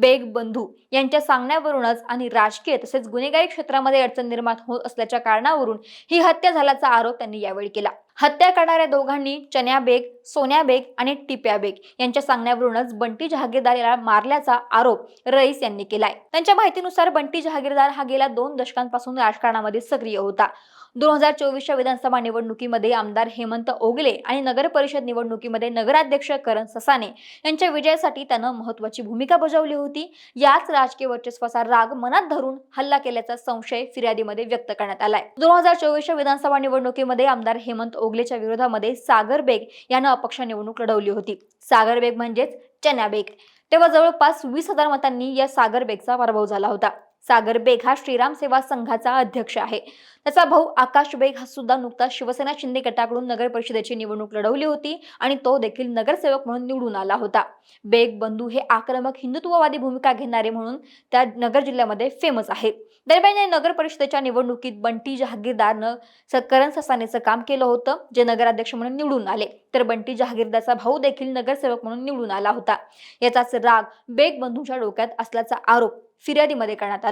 बेग बंधू यांच्या सांगण्यावरूनच आणि राजकीय तसेच गुन्हेगारी क्षेत्रामध्ये अडचण निर्माण होत असल्याच्या कारणावरून ही हत्या झाल्याचा आरोप त्यांनी यावेळी केला. हत्या करणाऱ्या दोघांनी चन्या बेग सोन्या बेग आणि टिप्या बेग यांच्या सांगण्यावरूनच बंटी जहागीरदार याला मारल्याचा आरोप रईस यांनी केलाय. त्यांच्या माहितीनुसार बंटी जहागीरदार हा गेल्या दोन दशकांपासून राजकारणामध्ये सक्रिय होता. दोन हजार चोवीसच्या विधानसभा निवडणुकीमध्ये आमदार हेमंत ओगले आणि नगर परिषद निवडणुकीमध्ये नगराध्यक्ष करण ससाने यांच्या विजयासाठी त्यानं महत्वाची भूमिका बजावली होती. याच राजकीय वर्चस्वाचा राग मनात धरून हल्ला केल्याचा संशय फिर्यादीमध्ये व्यक्त करण्यात आलाय. दोन हजार चोवीसच्या विधानसभा निवडणुकीमध्ये आमदार हेमंत ओगलेच्या विरोधामध्ये सागर बेग यानं अपक्ष निवडणूक लढवली होती. सागर बेग म्हणजेच चन्या बेग. तेव्हा जवळपास वीस हजार मतांनी या सागर बेगचा पराभव झाला होता. सागर बेग हा श्रीराम सेवा संघाचा अध्यक्ष आहे. त्याचा भाऊ आकाश बेग हा सुद्धा नुकताच शिवसेना शिंदे गटाकडून नगर परिषदेची निवडणूक लढवली होती आणि तो देखील नगरसेवक म्हणून निवडून आला होता. बेग बंधू हे आक्रमक हिंदुत्ववादी भूमिका घेणारे म्हणून त्या नगर जिल्ह्यामध्ये फेमस आहे. दरम्यान या नगर परिषदेच्या निवडणुकीत बंटी जहागीरदारनं स- करण ससानेचं काम केलं होतं जे नगराध्यक्ष म्हणून निवडून आले. तर बंटी जहागीरदारचा भाऊ देखील नगरसेवक म्हणून निवडून आला होता. याचाच राग बेग बंधूंच्या डोक्यात असल्याचा आरोप फिर्यादीमध्ये करण्यात आला.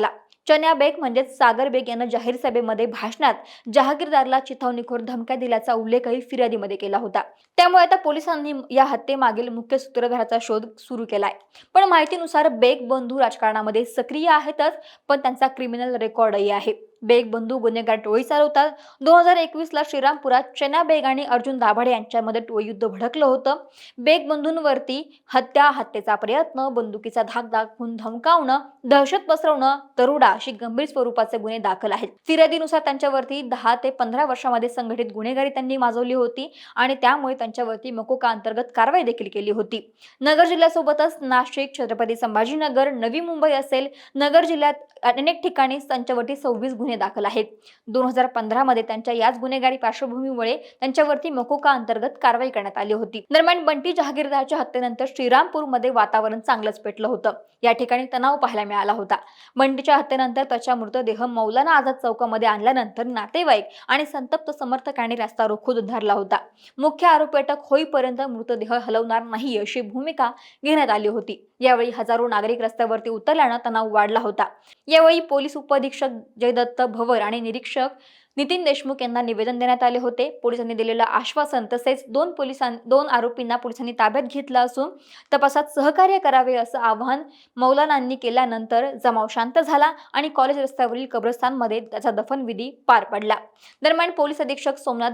चन्या बेग म्हणजेच सागर बेग यानं जाहीर सभेमध्ये भाषणात जहागीरदारला चिथावणीखोर धमक्या दिल्याचा उल्लेखही फिर्यादीमध्ये केला होता. त्यामुळे आता पोलिसांनी या हत्येमागील मुख्य सूत्रधाराचा शोध सुरू केलाय. पण माहितीनुसार बेग बंधू राजकारणामध्ये सक्रिय आहेतच पण त्यांचा क्रिमिनल रेकॉर्डही आहे. बेग बंधू गुन्हेगार टोळी चालवतात. दोन हजार एकवीसला श्रीरामपुरात चना बेग आणि अर्जुन दाभाडे यांच्यामध्ये टोळीयुद्ध भडकलं होतं. बेग बंधूंवरती हत्या हत्येचा प्रयत्न बंदुकीचा धाक दाखवून धमकावणं दहशत पसरवणं दरोडा अशी गंभीर स्वरूपाचे गुन्हे दाखल आहेत. फिर्यादीनुसार त्यांच्यावरती दहा ते पंधरा वर्षामध्ये संघटित गुन्हेगारी त्यांनी माजवली होती आणि त्यामुळे त्यांच्यावरती मकोका अंतर्गत कारवाई देखील केली होती. नगर जिल्ह्यासोबतच नाशिक छत्रपती संभाजीनगर नवी मुंबई असेल. नगर जिल्ह्यात अनेक ठिकाणी त्यांच्यावरती सव्वीस गुन्हे दाखल आहेत. दोन हजार पंधरामध्ये त्यांच्या याच गुन्हेगारी पार्श्वभूमीमुळे त्यांच्यावरती मकोका अंतर्गत कारवाई करण्यात आली होती. दरम्यान बंटी जहागीरदारच्या हत्येनंतर श्रीरामपूरमध्ये वातावरण चांगलंच पेटलं होतं. या ठिकाणी तणाव पाहायला मिळाला होता. बंटीच्या हत्येनंतर त्याच्या मृतदेह मौलाना आझाद चौकामध्ये आणल्यानंतर नातेवाईक आणि संतप्त समर्थकांनी रस्ता रोखून धरला होता. मुख्य आरोपी अटक होईपर्यंत मृतदेह हलवणार नाही अशी भूमिका घेण्यात आली होती. यावेळी हजारो नागरिक रस्त्यावरती उतरल्यानं तणाव वाढला होता. यावेळी पोलीस उपअधीक्षक जयदत्त भवर आणि निरीक्षक नितीन देशमुख यांना निवेदन देण्यात आले होते. पोलिसांनी दिलेलं आश्वासन तसेच दोन पोलिसां दोन आरोपींना पोलिसांनी ताब्यात घेतलं असून तपासात सहकार्य करावे असं आवाहन मौलानांनी केल्यानंतर जमाव शांत झाला आणि कॉलेज रस्त्यावरील कब्रस्तानमध्ये त्याचा दफनविधी पार पडला. दरम्यान पोलीस अधीक्षक सोमनाथ